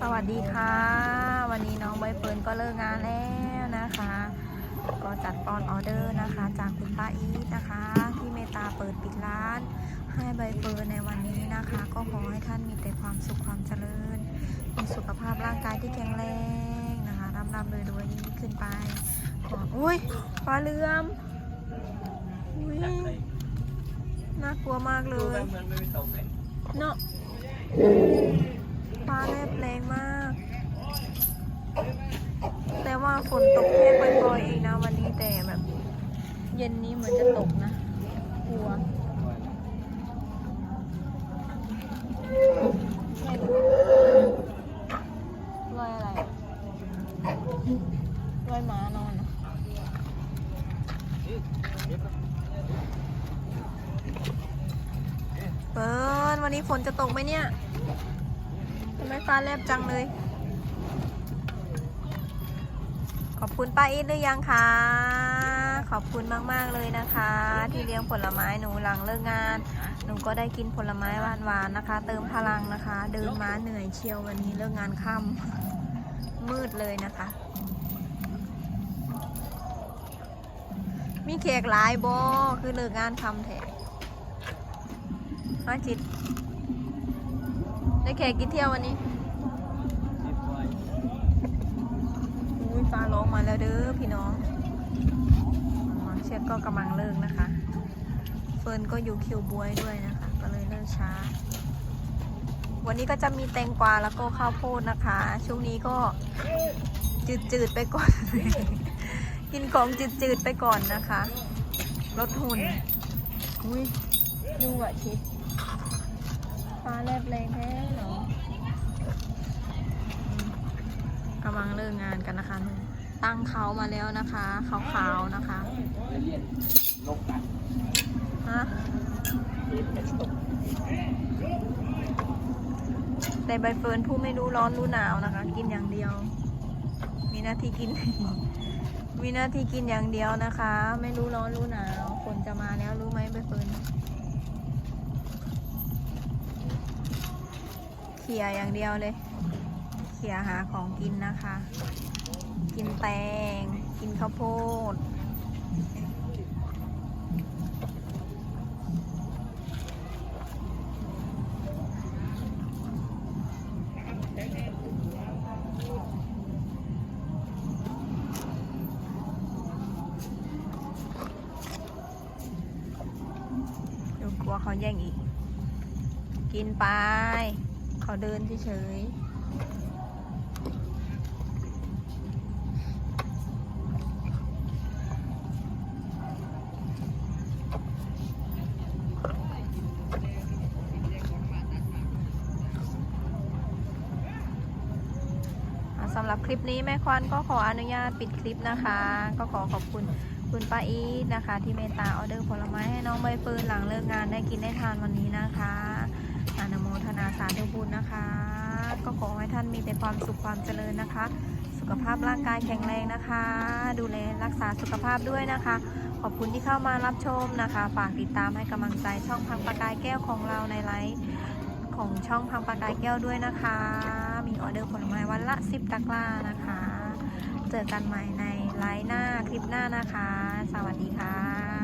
สวัสดีค่ะ วันนี้น้องใบเฟิร์นก็เลิกงานแล้วนะคะ ก็จัดตอนออเดอร์นะคะ จากคุณป้าอีทนะคะ ที่เมตตาเปิดปิดร้าน ให้ใบเฟิร์นในวันนี้นะคะ ก็ขอให้ท่านมีแต่ความสุขความเจริญมีสุขภาพร่างกายที่แข็งแรงนะคะร่ำรำรวยรวยยิ่งขึ้นไปขออุ้ยปลาเลื่อมอุ้ยน่ากลัวมากเลดูไปยเหมือนไม่ตกเลยเนาะ ฝนตกแค่ปล่อยๆเองนะวันนี้แต่แบบ เย็นนี้เหมือนจะตกนะกลัวรอยอะไรรอยหมานอนนะเปิดวันนี้ฝนจะตกไหมเนี่ยทำไมฟ้าแลบจังเลย ขอบคุณป้าอีทหรือยังคะ ขอบคุณมาก ๆ เลยนะคะ ที่เลี้ยงผลไม้หนูหลังเลิกงาน หนูก็ได้กินผลไม้หวานๆนะคะ เติมพลังนะคะ เดินมาเหนื่อยเชียววันนี้เลิกงานค่ำมืดเลยนะคะ มีเค้กหลายโบคือเลิกงานค่ำแท้มาจิต ได้เค้กกินเที่ยววันนี้ อุ้ย ฟ้าร้องมาแล้วเด้อพี่น้องเชือกก็กำลังเลิกนะคะ เฟิร์นก็อยู่คิวบวยด้วยนะคะ ก็เลยเลิกช้า วันนี้ก็จะมีแตงกวาแล้วก็ข้าวโพดนะคะ ช่วงนี้ก็จืดๆไปก่อน กินของจืดๆไปก่อนนะคะลดหุ่นอุ้ยดูอะชิด ฟ้าแลบแรงแท้เหรอ กำ ลังเลิกงานกันนะคะ ตั้งเขามาแล้วนะคะขาวๆนะคะไปเรียนกนฮะแต่ใบเฟิร์นผู้ไม่รู้ร้อนรู้หนาวนะคะ กินอย่างเดียว มีหน้าที่กิน มีหน้าที่กินอย่างเดียวนะคะ ไม่รู้ร้อนรู้หนาวฝนจะมาแล้วรู้ไหมใบเฟิร์นเขี่ยอย่างเดียวเลย เขี่ยหาของกินนะคะ กินแตง กินข้าวโพด เดี๋ยวกลัวเขาแย่งอีก กินไป เขาเดินเฉยๆ สำหรับคลิปนี้แม่ควันก็ขออนุญาตปิดคลิปนะคะ ก็ขอขอบคุณคุณป้าอีทนะคะ ที่เมตตาออเดอร์ผลไม้ให้น้องใบเฟิร์นหลังเลิกงานได้กินได้ทานวันนี้นะคะอนุโมทนาสาธุบุญนะคะ ก็ขอให้ท่านมีแต่ความสุขความเจริญนะคะ สุขภาพร่างกายแข็งแรงนะคะ ดูแลรักษาสุขภาพด้วยนะคะ ขอบคุณที่เข้ามารับชมนะคะ ฝากติดตามให้กำลังใจช่องพังประกายแก้วของเราในไลฟ์ ของช่องพังประกายแก้วด้วยนะคะ มีออเดอร์ผลไม้วันละ 10 ตะกร้านะคะ เจอกันใหม่ในไลฟ์หน้าคลิปหน้านะคะ สวัสดีค่ะ